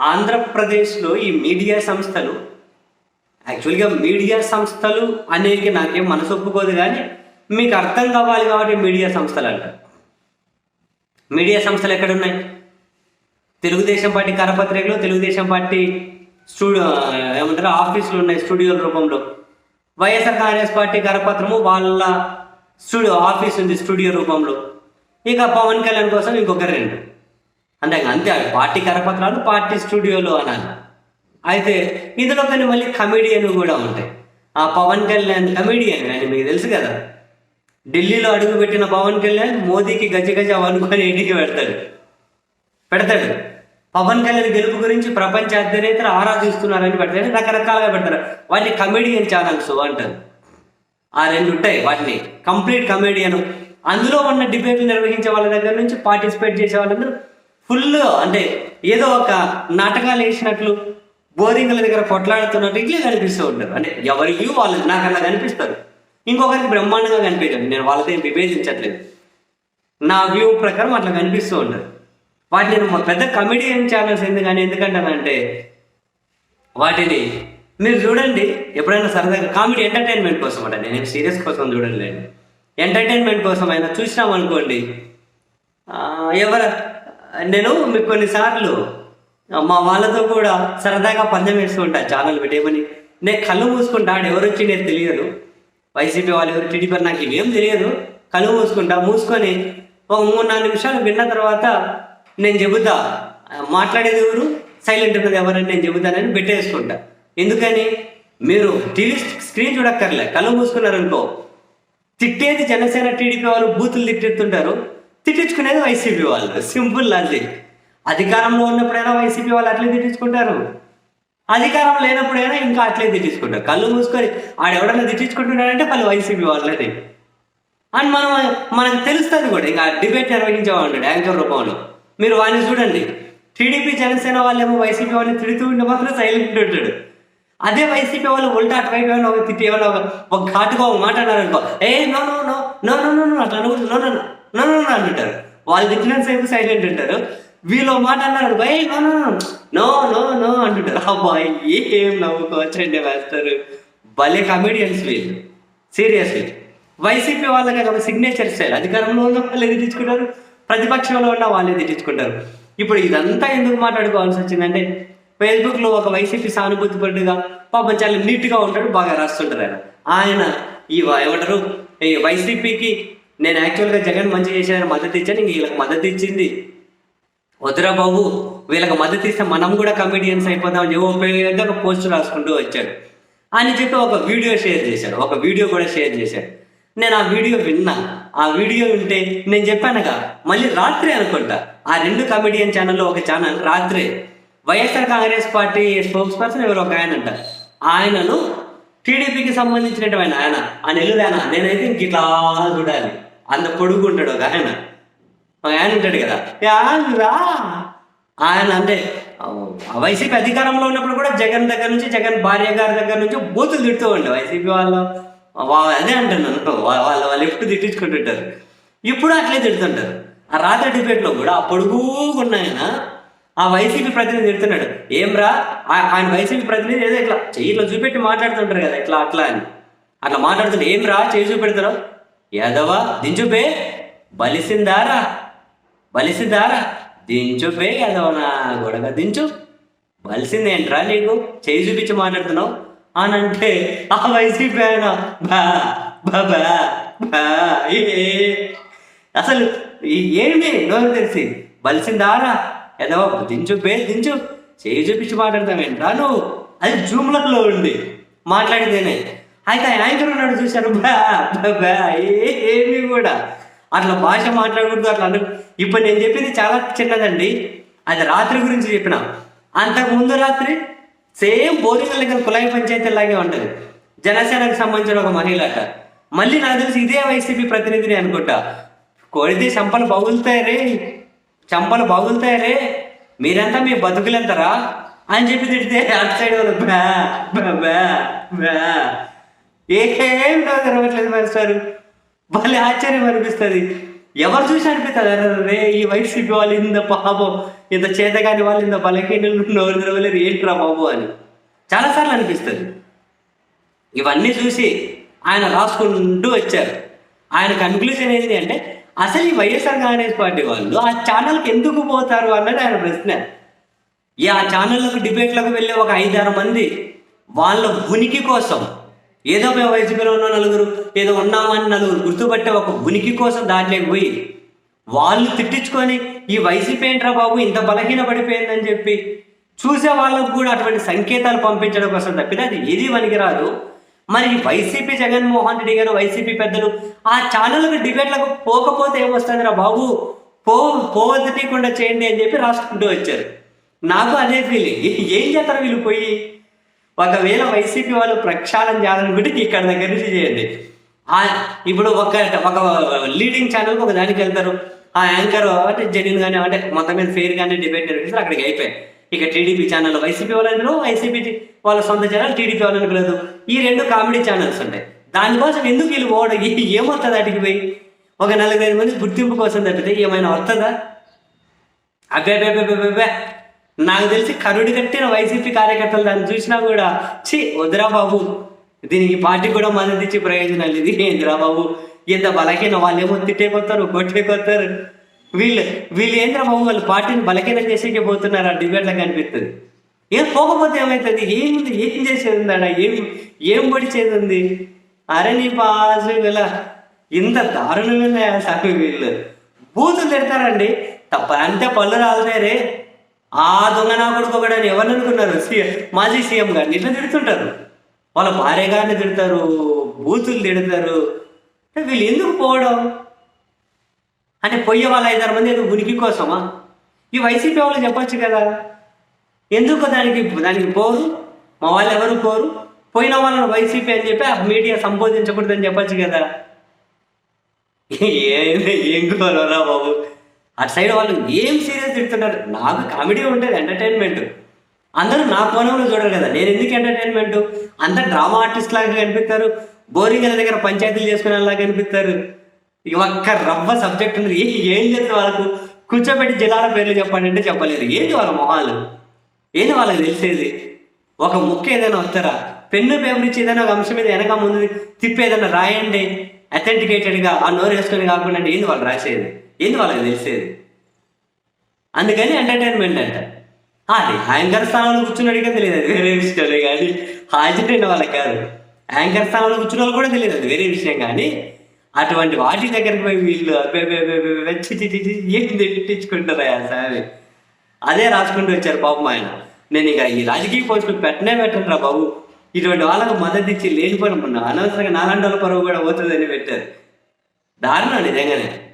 ఆంధ్రప్రదేశ్లో ఈ మీడియా సంస్థలు యాక్చువల్గా మీడియా సంస్థలు అనేవి నాకేం మనసు ఒప్పుకోదు కానీ మీకు అర్థం కావాలి కాబట్టి మీడియా సంస్థలు అంటారు. మీడియా సంస్థలు ఎక్కడున్నాయి? తెలుగుదేశం పార్టీ కరపత్రికలు తెలుగుదేశం పార్టీ స్టూడియో ఏమంటారు ఆఫీసులు ఉన్నాయి స్టూడియోల రూపంలో. వైఎస్ఆర్ కాంగ్రెస్ పార్టీ కరపత్రము వాళ్ళ స్టూడియో ఆఫీస్ ఉంది స్టూడియో రూపంలో. ఇక పవన్ కళ్యాణ్ కోసం ఇంకొక రెండు. అంతే అంతే పార్టీ కరపత్రాలు పార్టీ స్టూడియోలో అనాలి. అయితే ఇందులో కానీ మళ్ళీ కమెడియన్ కూడా ఉంటాయి. ఆ పవన్ కళ్యాణ్ కమెడియన్ అని మీకు తెలుసు కదా? ఢిల్లీలో అడుగుపెట్టిన పవన్ కళ్యాణ్ మోదీకి గజ గజ అనుకొని ఇంటికి పెడతాడు. పెడతాడు. పవన్ కళ్యాణ్ గెలుపు గురించి ప్రపంచ అధినేతలు ఆరాధిస్తున్నారని పెడతాడు రకరకాలుగా పెడతారు వాటిని కమెడియన్ ఛానల్స్ అంటారు. ఆ రెండు ఉంటాయి వాటిని. కంప్లీట్ కమెడియన్ అందులో ఉన్న డిబేట్లు నిర్వహించే వాళ్ళ దగ్గర నుంచి పార్టిసిపేట్ చేసే వాళ్ళందరూ ఫుల్ అంటే ఏదో ఒక నాటకాలు వేసినట్లు బోరింగ్ల దగ్గర కొట్లాడుతున్నట్టు ఇట్లే కనిపిస్తూ ఉంటారు అంటే ఎవరికి వాళ్ళు నాకు అలా కనిపిస్తారు ఇంకొకరికి బ్రహ్మాండంగా కనిపించారు నేను వాళ్ళతో ఏం విభేదించట్లేదు. నా వ్యూ ప్రకారం అట్లా కనిపిస్తూ ఉంటారు వాటిని మా పెద్ద కమెడియన్ ఛానల్స్ ఎందుకని ఎందుకంటానంటే వాటిని మీరు చూడండి. ఎప్పుడైనా సరదాగా కామెడీ ఎంటర్టైన్మెంట్ కోసం అంట నేను సీరియస్ కోసం చూడండి ఎంటర్టైన్మెంట్ కోసం అయినా చూసినాం అనుకోండి ఎవరు ఎవర నేను మీకు కొన్నిసార్లు మా వాళ్ళతో కూడా సరదాగా పందెం వేస్తూ ఉంటా ఛానల్ పెట్టేమని నేను కళ్ళు మూసుకుంటా ఎవరు వచ్చి నేను తెలియదు. వైసీపీ వాళ్ళు ఎవరు టీడీపీ నాకు ఇవేం తెలియదు. కళ్ళు మూసుకుంటా మూసుకొని ఒక మూడు నాలుగు నిమిషాలు విన్న తర్వాత నేను చెబుతా. మాట్లాడేది ఎవరు? సైలెంట్ ఉన్నది ఎవరని నేను చెబుతానని పెట్టేసుకుంటా. ఎందుకని? మీరు టీవీ స్క్రీన్ చూడక్కర్లే. కళ్ళు మూసుకున్నారనుకో. తిట్టేది జనసేన టీడీపీ వాళ్ళు బూతులు తిట్టేస్తుంటారు. తిట్టించుకునేది వైసీపీ వాళ్ళు. Simple logic. అధికారంలో ఉన్నప్పుడైనా వైసీపీ వాళ్ళు అట్లే తిట్టించుకుంటారు. అధికారం లేనప్పుడైనా ఇంకా అట్లే తిట్టించుకుంటారు. కళ్ళు మూసుకొని ఆడెవడన్నా తిట్టించుకుంటున్నాడంటే వాళ్ళు వైసీపీ వాళ్ళని అండ్ మనం మనకు తెలుస్తుంది కూడా. ఇంకా డిబేట్ నిర్వహించేవాడు యాంకర్ రూపంలో. మీరు వాడిని చూడండి. టీడీపీ జనసేన వాళ్ళేమో వైసీపీ వాళ్ళని తిడుతూ ఉంటే మాత్రం సైలెంట్ ఉంటాడు. అదే వైసీపీ వాళ్ళు ఉల్టా అటువైపు ఏమైనా ఒక తిట్టి ఏమైనా ఒక ఘాటుగా ఒక మాట అనుకో ఏ no no no no no no అట్లా నో నో నో నో అంటుంటారు. వాళ్ళు తిట్టినంత సేపు సైలెంట్ ఉంటారు. వీళ్ళు మాట అన్నారు అనుకో నో నో నో నో అంటుంటారు. అబ్బాయి ఏం నవ్వుకోవచ్చండి వేస్తారు భలే కమెడియన్స్ వీళ్ళు. సీరియస్లీ వైసీపీ వాళ్ళకి ఒక సిగ్నేచర్ స్టైల్ అధికారంలో ఉన్న వాళ్ళు ఏది తెచ్చుకుంటారు ప్రతిపక్షంలో ఉన్న వాళ్ళే తెచ్చుకుంటారు ఇప్పుడు ఇదంతా ఎందుకు మాట్లాడుకోవాల్సి వచ్చిందంటే ఫేస్బుక్లో ఒక వైసీపీ సానుభూతి పరుడుగా పాపం చాలా నీట్గా ఉంటాడు బాగా రాస్తుంటారు ఆయన. ఆయన ఈ ఏమంటారు? వైసీపీకి నేను యాక్చువల్గా జగన్ మంచి చేశాను మద్దతు ఇచ్చాను ఇంక వీళ్ళకి మద్దతు ఇచ్చింది. వద్దురా బాబు వీళ్ళకి మద్దతు ఇస్తే మనం కూడా కమెడియన్స్ అయిపోదాం ఏవో చెప్పి ఒక పోస్ట్ రాసుకుంటూ వచ్చాడు. అని చెప్పి ఒక వీడియో షేర్ చేశాడు ఒక వీడియో కూడా షేర్ చేశాడు. నేను ఆ వీడియో విన్నా. ఆ వీడియో ఉంటే నేను చెప్పానుగా మళ్ళీ రాత్రి అనుకుంటా. ఆ రెండు కమెడియన్ ఛానల్లో ఒక ఛానల్ రాత్రి. YSR Congress party spokesperson ఎవరు ఒక ఆయన అంట. ఆయనను టీడీపీకి సంబంధించినటువంటి ఆయన ఆ నెల్లూరు ఆయన నేనైతే ఇంక ఇట్లా చూడాలి. అంత పొడుగు ఉంటాడు ఒక ఆయన. ఒక ఆయన ఉంటాడు కదా. రా ఆయన అంటే వైసీపీ అధికారంలో ఉన్నప్పుడు కూడా జగన్ దగ్గర నుంచి జగన్ భార్య గారి దగ్గర నుంచి బూతులు తిడుతూ ఉండే వైసీపీ వాళ్ళు. అదే అంటున్నాను వాళ్ళ వాళ్ళు ఎప్పుడు తిట్టించుకుంటుంటారు. ఇప్పుడు అట్లే తిడుతుంటారు. ఆ రాత్రి డిబేట్లో కూడా ఆ పొడుగుకున్న ఆయన ఆ వైసీపీ ప్రతినిధి తిడుతున్నాడు. ఏం రా ఆయన వైసీపీ ప్రతినిధి ఏదో ఇట్లా చెయ్యిలో చూపెట్టి మాట్లాడుతుంటారు కదా ఇట్లా అట్లా అని. అట్లా మాట్లాడుతుంటే ఏం రా చేయి చూపెడతారు యాదవా దించుపే. బలిసిందారా? బలిసిందారా? దించుపే యాదవ నా గొడగ దించు. బలిసిందేంట్రా నీకు? చేయి చూపించి మాట్లాడుతున్నావు? అని అంటే ఆ వైసీపీ ఆయన బా బా బా అసలు ఈ- ఏమి నోరు తెలిసి బలిసిందారా? ఏదో దించు పేరు దించు. చేయి చూపించి మాట్లాడతావేంట్రా నువ్వు? అది జూమ్లలో ఉంది. మాట్లాడితేనే. అయితే ఆయన యాంకర్ ఉన్నాడు చూశారు. బా ఏ- ఏమీ కూడా. అట్లా భాష మాట్లాడకూడదు అట్లా అను. ఇప్పుడు నేను చెప్పింది చాలా చిన్నదండి. అది రాత్రి గురించి చెప్పిన. అంతకు ముందు రాత్రి సేమ్ బోరింగ్ దగ్గర కులాయి పంచాయతీ లాగే ఉంటుంది జనసేనకు సంబంధించిన ఒక మహిళ అట. మళ్ళీ నాకు తెలిసి ఇదే వైసీపీ ప్రతినిధిని అనుకుంటా. కొడితే సంపలు బాగులుతాయి రే. చంపలు బాగులుతాయరే మీరంతా మీ బతుకులెంతరా? అని చెప్పి తిడితే అటు సైడ్ వాళ్ళు బ్యా బ్యా బ్యా ఏం తెరవట్లేదు మాస్టారు భలే ఆశ్చర్యం అనిపిస్తుంది. ఎవరు చూసి అనిపిస్తుంది? అరే రే ఈ వైసీపీ వాళ్ళు ఇంత పాపం ఇంత చేతగాని వాళ్ళు ఇంత బలహీనలు నోరు తెరవలేరు ఏంట్రా బాబు అని. చాలాసార్లు అనిపిస్తుంది. ఇవన్నీ చూసి ఆయన రాసుకుంటూ వచ్చారు. ఆయన కన్క్లూజన్ ఏంటి అంటే అసలు ఈ వైఎస్ఆర్ కాంగ్రెస్ పార్టీ వాళ్ళు ఆ ఛానల్కి ఎందుకు పోతారు అన్నది ఆయన ప్రశ్న. ఈ ఆ ఛానళ్ళకు డిబేట్లకు వెళ్ళే ఒక ఐదారు మంది వాళ్ళ ఉనికి కోసం ఏదో మేము వైసీపీలో ఉన్న నలుగురు ఏదో ఉన్నామని నలుగురు గుర్తుపట్టే ఒక ఉనికి కోసం దాంట్లోకి పోయి వాళ్ళు తిట్టించుకొని ఈ వైసీపీ ఏంట్రా బాబు ఇంత బలహీన పడిపోయిందని చెప్పి చూసే వాళ్ళకు కూడా అటువంటి సంకేతాలు పంపించడం కోసం తప్పితే అది ఏది పనికిరాదు మరి వైసీపీ జగన్మోహన్ రెడ్డి గారు వైసీపీ పెద్దలు ఆ ఛానళ్ళకు డిబేట్లకు పోకపోతే ఏమొస్తుందిరా బాబు? పో పోవద్దనీయకుండా చేయండి అని చెప్పి రాసుకుంటూ వచ్చారు. నాకు అదే ఫీలింగ్ ఏం చేస్తారు వీళ్ళు పోయి? ఒకవేళ వైసీపీ వాళ్ళు ప్రక్షాళన చేయాలనుకుంటే ఇక్కడ దగ్గర నుంచి చేయండి. ఇప్పుడు ఒక ఒక లీడింగ్ ఛానల్కి ఒక దానికి వెళ్తారు. ఆ యాంకర్ అంటే జెన్యున్ కానీ అంటే మొత్తం మీద ఫెయిర్ కానీ డిబేట్ నిర్వహిస్తారు అక్కడికి అయిపోయాయి. ఇక టీడీపీ ఛానల్ వైసీపీ వాళ్ళని వైసీపీ వాళ్ళ సొంత ఛానల్ టీడీపీ వాళ్ళని లేదు? ఈ రెండు కామెడీ ఛానల్స్ ఉంటాయి దానికోసం ఎందుకు వీళ్ళు పోవడం ఏ- ఏమవుతుంది అటుకి పోయి? ఒక నలుగురు మంది గుర్తింపు కోసం తప్పితే ఏమైనా వస్తుందా? అబ్బే అబ్బే అబ్బే అబ్బే అబ్బే. నాకు తెలిసి కరుడు కట్టిన వైసీపీ కార్యకర్తలు దాన్ని చూసినా కూడా ఛీ వద్దురా బాబు. దీనికి పార్టీ కూడా మద్దతు ఇచ్చే ప్రయోజనాలు ఇది ఏందిరా బాబు? ఎంత బలహీన వాళ్ళు ఏమో తిట్టేకొస్తారు కొట్టేకొస్తారు వీళ్ళు వీళ్ళు ఏంద్ర బాబు వాళ్ళు పార్టీని బలహీనం చేసేకే పోతున్నారు? ఆ డిబేట్లకు కనిపిస్తుంది. ఏం పోకపోతే ఏమవుతుంది ఏం ఏం చేసేది అన్న? ఏం ఏం పొడిచేది ఉంది? అరే నీ ఇలా ఇంత దారుణమైన సామి వీళ్ళు? బూతులు తిడతారండి. తప్ప అంతే పళ్ళు రాలుతారే ఆ దొంగ నా కొడుకు ఒకడని ఎవరు అనుకున్నారు? సీఎం మాజీ సీఎం గారిని ఇట్లా తిడుతుంటారు. వాళ్ళ భార్య గారిని తిడతారు బూతులు తిడతారు. వీళ్ళు ఎందుకు పోవడం? అంటే పోయే వాళ్ళ ఐదారు మంది ఏదో ఉనికి కోసమా? ఈ వైసీపీ వాళ్ళు చెప్పచ్చు కదా. ఎందుకు దానికి దానికి పోరు? మా వాళ్ళు ఎవరు పోరు? పోయిన వాళ్ళని వైసీపీ అని చెప్పి ఆ మీడియా సంబోధించకూడదని చెప్పచ్చు కదా. ఏం ఏం కోరరా బాబు? అటు సైడ్ వాళ్ళు ఏం సీరియస్ తిడుతున్నారు? నాకు కామెడీ ఉంటుంది ఎంటర్టైన్మెంట్. అందరూ నా కోణంలో చూడరు కదా. నేను ఎందుకు ఎంటర్టైన్మెంట్? అంత డ్రామా ఆర్టిస్ట్ లాగా కనిపిస్తారు. బోరింగ్ దగ్గర పంచాయతీలు చేసుకునేలాగా కనిపిస్తారు. ఒక్క రవ్వ సబ్జెక్ట్ ఉంది ఏ- ఏం చేస్తుంది వాళ్ళకు? కూర్చోబెట్టి జిల్లాల పేర్లు చెప్పండి అంటే చెప్పలేరు ఏంటి వాళ్ళ మొహాలు? ఏంటి వాళ్ళకి తెలిసేది? ఒక ముక్క ఏదైనా వస్తారా? పెన్ను పేపర్ ఇచ్చి ఏదైనా ఒక అంశం మీద వెనక ముందు తిప్పి ఏదైనా రాయండి. అథెంటికేటెడ్గా ఆ నోరు వేసుకొని కాకుండా అంటే ఏంది వాళ్ళు రాసేది? ఏంది వాళ్ళకి తెలిసేది? అందుకని ఎంటర్టైన్మెంట్ అంట. అది యాంకర్ స్థానంలో కూర్చున్నాడు కదా తెలియదు. అది వేరే విషయం కానీ. హాజరైన వాళ్ళకి కాదు. యాంకర్ స్థానంలో కూర్చున్న వాళ్ళు కూడా తెలియదు. అది వేరే విషయం కానీ. అటువంటి వాటి దగ్గరికి పోయి వీళ్ళు ఏంటి అబ్బే, అబ్బే, తిట్టించుకుంటారా అదే రాసుకుంటూ వచ్చారు పాపం ఆయన. నేను ఇక ఈ రాజకీయ పోస్టులు పెట్టనే పెట్టను రా బాబు. ఇటువంటి వాళ్ళకు మద్దతు ఇచ్చి లేనిపోయిన అనవసరంగా నాలాంటి వాళ్ళ పరువు కూడా పోతుందని పెట్టారు. దారుణం నిజంగానే.